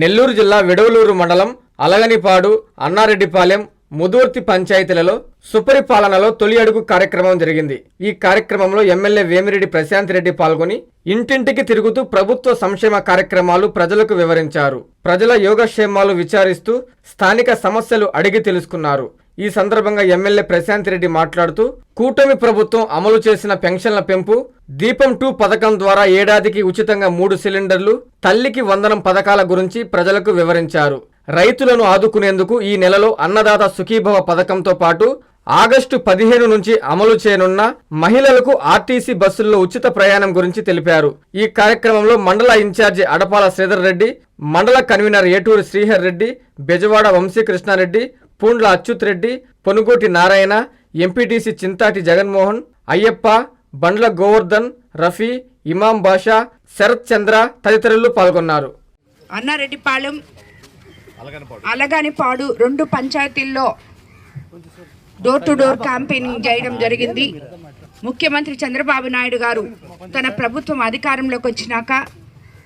నెల్లూరు జిల్లా విడవలూరు మండలం అలగనిపాడు అన్నారెడ్డిపాలెం ముదూర్తి పంచాయతీలలో సుపరిపాలనలో తొలి అడుగు కార్యక్రమం జరిగింది. ఈ కార్యక్రమంలో ఎమ్మెల్యే వేమిరెడ్డి ప్రశాంత్ రెడ్డి పాల్గొని ఇంటింటికి తిరుగుతూ ప్రభుత్వ సంక్షేమ కార్యక్రమాలు ప్రజలకు వివరించారు. ప్రజల యోగక్షేమాలు విచారిస్తూ స్థానిక సమస్యలు అడిగి తెలుసుకున్నారు. ఈ సందర్భంగా ఎమ్మెల్యే ప్రశాంత్ రెడ్డి మాట్లాడుతూ కూటమి ప్రభుత్వం అమలు చేసిన పెన్షన్ల పెంపు దీపం టూ పథకం ద్వారా ఏడాదికి ఉచితంగా మూడు సిలిండర్లు తల్లికి వందనం పథకాల గురించి ప్రజలకు వివరించారు. రైతులను ఆదుకునేందుకు ఈ నెలలో అన్నదాత సుఖీభవ పథకంతో పాటు ఆగస్టు పదిహేను నుంచి అమలు చేయనున్న మహిళలకు ఆర్టీసీ బస్సుల్లో ఉచిత ప్రయాణం గురించి తెలిపారు. ఈ కార్యక్రమంలో మండల ఇన్ఛార్జి అడపాల శ్రీధర్ రెడ్డి మండల కన్వీనర్ ఏటూరి శ్రీహర్ రెడ్డి బెజవాడ వంశీకృష్ణారెడ్డి పూండ్ల అచ్యుత్ రెడ్డి పొనుగోటి నారాయణ ఎంపీటీసీ చింతాటి జగన్మోహన్ అయ్యప్ప బండ్ల గోవర్ధన్ రఫీ ఇమాం బాషా శరత్ చంద్ర తదితరులు పాల్గొన్నారు. అన్నారెడ్డిపాలెం అలగానిపాడు. రెండు పంచాయతీల్లో డోర్ టు డోర్ క్యాంపెయినింగ్ చేయడం జరిగింది. ముఖ్యమంత్రి చంద్రబాబు నాయుడు గారు తన ప్రభుత్వం అధికారంలోకి వచ్చినాక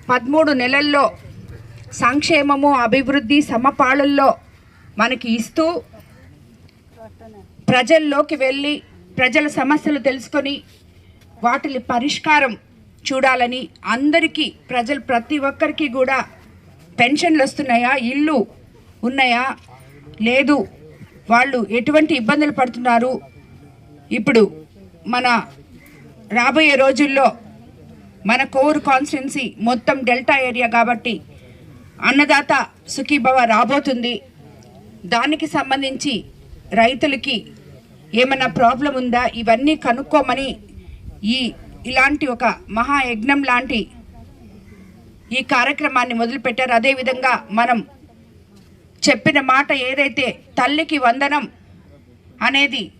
పదమూడు నెలల్లో సంక్షేమము అభివృద్ధి సమపాళల్లో మనకి ఇస్తూ ప్రజల్లోకి వెళ్ళి ప్రజల సమస్యలు తెలుసుకొని వాటి పరిష్కారం చూడాలని అందరికీ ప్రజలు ప్రతి ఒక్కరికి కూడా పెన్షన్లు వస్తున్నాయా ఇల్లు ఉన్నాయా లేదు వాళ్ళు ఎటువంటి ఇబ్బందులు పడుతున్నారు. ఇప్పుడు మన రాబోయే రోజుల్లో మన కోర్ కాన్స్టిట్యున్సీ మొత్తం డెల్టా ఏరియా కాబట్టి అన్నదాత సుఖీభవ రాబోతుంది. దానికి సంబంధించి రైతులకి ఏమైనా ప్రాబ్లం ఉందా? ఇవన్నీ కనుక్కోమని ఈ ఇలాంటి ఒక మహాయజ్ఞం లాంటి ఈ కార్యక్రమాన్ని మొదలుపెట్టారు. అదేవిధంగా మనం చెప్పిన మాట ఏదైతే తల్లికి వందనం అనేది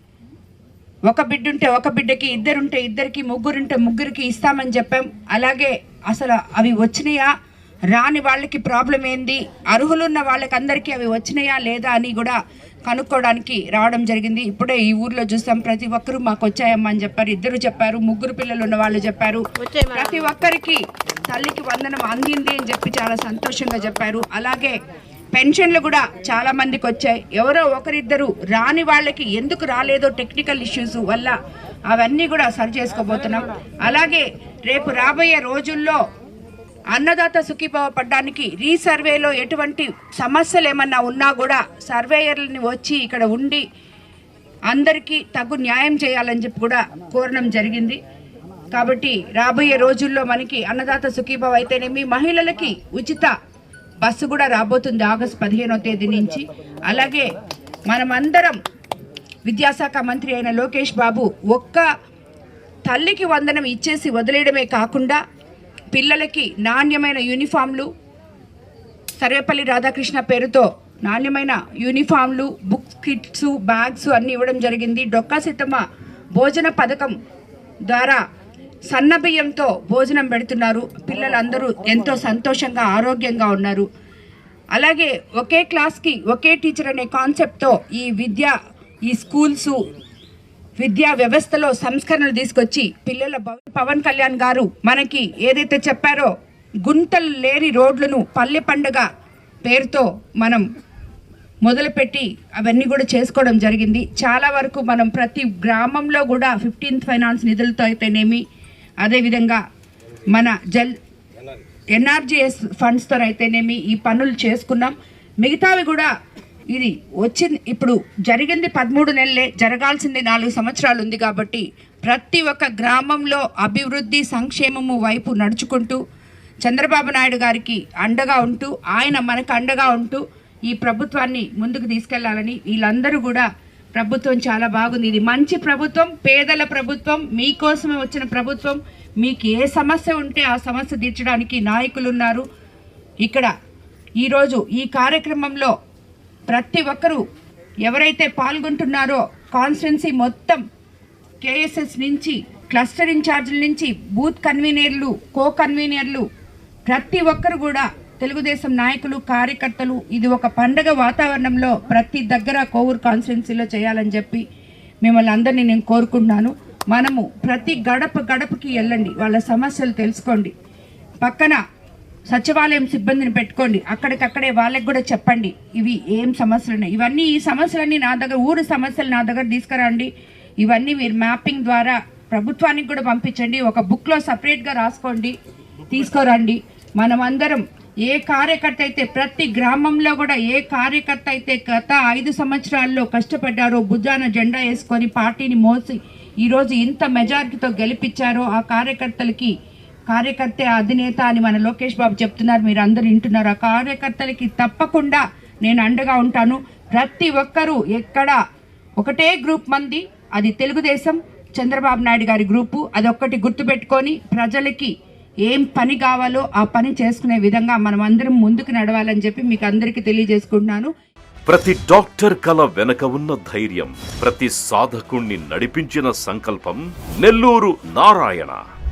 ఒక బిడ్డుంటే ఒక బిడ్డకి ఇద్దరుంటే ఇద్దరికి ముగ్గురుంటే ముగ్గురికి ఇస్తామని చెప్పాం. అలాగే అసలు అవి వచ్చినాయా? రాని వాళ్ళకి ప్రాబ్లం ఏంది? అర్హులున్న వాళ్ళకి అందరికీ అవి వచ్చినాయా లేదా అని కూడా కనుక్కోవడానికి రావడం జరిగింది. ఇప్పుడే ఈ ఊర్లో చూస్తాం ప్రతి ఒక్కరూ మాకు వచ్చాయమ్మా అని చెప్పారు. ఇద్దరు చెప్పారు ముగ్గురు పిల్లలు ఉన్న వాళ్ళు చెప్పారు. ప్రతి ఒక్కరికి తల్లికి వందనం అందింది అని చెప్పి చాలా సంతోషంగా చెప్పారు. అలాగే పెన్షన్లు కూడా చాలా మందికి వచ్చాయి. ఎవరో ఒకరిద్దరు రాని వాళ్ళకి ఎందుకు రాలేదో టెక్నికల్ ఇష్యూస్ వల్ల అవన్నీ కూడా సరి చేసుకోబోతున్నాం. అలాగే రేపు రాబోయే రోజుల్లో అన్నదాత సుఖీభావ పడ్డానికి రీసర్వేలో ఎటువంటి సమస్యలు ఏమన్నా ఉన్నా కూడా సర్వేయర్లని వచ్చి ఇక్కడ ఉండి అందరికీ తగు న్యాయం చేయాలని చెప్పి కూడా కోరడం జరిగింది. కాబట్టి రాబోయే రోజుల్లో మనకి అన్నదాత సుఖీభావ అయితేనేమి మహిళలకి ఉచిత బస్సు కూడా రాబోతుంది ఆగస్టు పదిహేనో తేదీ నుంచి. అలాగే మనమందరం విద్యాశాఖ మంత్రి అయిన లోకేష్ బాబు ఒక్క తల్లికి వందనం ఇచ్చేసి వదిలేయడమే కాకుండా పిల్లలకి నాణ్యమైన యూనిఫామ్లు సర్వేపల్లి రాధాకృష్ణ పేరుతో నాణ్యమైన యూనిఫామ్లు బుక్స్ కిట్స్ బ్యాగ్స్ అన్నీ ఇవ్వడం జరిగింది. డొక్కా సిద్ధమ్మ భోజన పథకం ద్వారా సన్న బియ్యంతో భోజనం పెడుతున్నారు. పిల్లలందరూ ఎంతో సంతోషంగా ఆరోగ్యంగా ఉన్నారు. అలాగే ఒకే క్లాస్కి ఒకే టీచర్ అనే కాన్సెప్ట్తో ఈ విద్య ఈ స్కూల్స్ విద్యా వ్యవస్థలో సంస్కరణలు తీసుకొచ్చి పిల్లల పవన్ కళ్యాణ్ గారు మనకి ఏదైతే చెప్పారో గుంతలు లేని రోడ్లను పల్లె పండుగ పేరుతో మనం మొదలుపెట్టి అవన్నీ కూడా చేసుకోవడం జరిగింది. చాలా వరకు మనం ప్రతి గ్రామంలో కూడా ఫిఫ్టీన్త్ ఫైనాన్స్ నిధులతో అయితేనేమి అదేవిధంగా మన జల్ ఎన్ఆర్జీఎస్ ఫండ్స్తో అయితేనేమి ఈ పనులు చేసుకున్నాం. మిగతావి కూడా ఇది వచ్చింది. ఇప్పుడు జరిగింది పదమూడు నెలలే జరగాల్సింది నాలుగు సంవత్సరాలు ఉంది కాబట్టి ప్రతి ఒక్క గ్రామంలో అభివృద్ధి సంక్షేమము వైపు నడుచుకుంటూ చంద్రబాబు నాయుడు గారికి అండగా ఉంటూ ఆయన మనకు అండగా ఉంటూ ఈ ప్రభుత్వాన్ని ముందుకు తీసుకెళ్ళాలని వీళ్ళందరూ కూడా ప్రభుత్వం చాలా బాగుంది. ఇది మంచి ప్రభుత్వం పేదల ప్రభుత్వం మీకోసమే వచ్చిన ప్రభుత్వం. మీకు ఏ సమస్య ఉంటే ఆ సమస్య తీర్చడానికి నాయకులు ఉన్నారు. ఇక్కడ ఈరోజు ఈ కార్యక్రమంలో ప్రతి ఒక్కరూ ఎవరైతే పాల్గొంటున్నారో కాన్స్టెన్సీ మొత్తం కేఎస్ఎస్ నుంచి క్లస్టర్ ఇన్ఛార్జీల నుంచి బూత్ కన్వీనర్లు కో కన్వీనర్లు ప్రతి ఒక్కరు కూడా తెలుగుదేశం నాయకులు కార్యకర్తలు ఇది ఒక పండగ వాతావరణంలో ప్రతి దగ్గర కోవూరు కాన్స్టిట్యున్సీలో చేయాలని చెప్పి మిమ్మల్ని అందరినీ నేను కోరుకుంటున్నాను. మనము ప్రతి గడప గడపకి వెళ్ళండి. వాళ్ళ సమస్యలు తెలుసుకోండి. పక్కన సచివాలయం సిబ్బందిని పెట్టుకోండి. అక్కడికక్కడే వాళ్ళకి కూడా చెప్పండి. ఇవి ఏం సమస్యలు ఉన్నాయి ఇవన్నీ ఈ సమస్యలన్నీ నా దగ్గర ఊరు సమస్యలు నా దగ్గర తీసుకురండి. ఇవన్నీ మీరు మ్యాపింగ్ ద్వారా ప్రభుత్వానికి కూడా పంపించండి. ఒక బుక్లో సపరేట్గా రాసుకోండి. తీసుకురండి. మనమందరం ఏ కార్యకర్త అయితే ప్రతి గ్రామంలో కూడా ఏ కార్యకర్త అయితే గత ఐదు సంవత్సరాల్లో కష్టపడ్డారో భుజాన జెండా వేసుకొని పార్టీని మోసి ఈరోజు ఇంత మెజారిటీతో గెలిపించారో ఆ కార్యకర్తలకి కార్యకర్తే అధినేత అని మన లోకేష్ బాబు చెప్తున్నారు. మీరు అందరు వింటున్నారు. ఆ కార్యకర్తలకి తప్పకుండా నేను అండగా ఉంటాను. ప్రతి ఒక్కరూ ఎక్కడ ఒకటే గ్రూప్ మంది అది తెలుగుదేశం చంద్రబాబు నాయుడు గారి గ్రూపు అదొక్కటి గుర్తుపెట్టుకొని ప్రజలకి ఏం పని కావాలో ఆ పని చేసుకునే విధంగా మనం అందరం ముందుకు నడవాలని చెప్పి మీకు అందరికీ తెలియజేసుకుంటున్నాను. ప్రతి డాక్టర్ కల వెనక ఉన్న ధైర్యం ప్రతి సాధకుణ్ణి నడిపించిన సంకల్పం నెల్లూరు నారాయణ.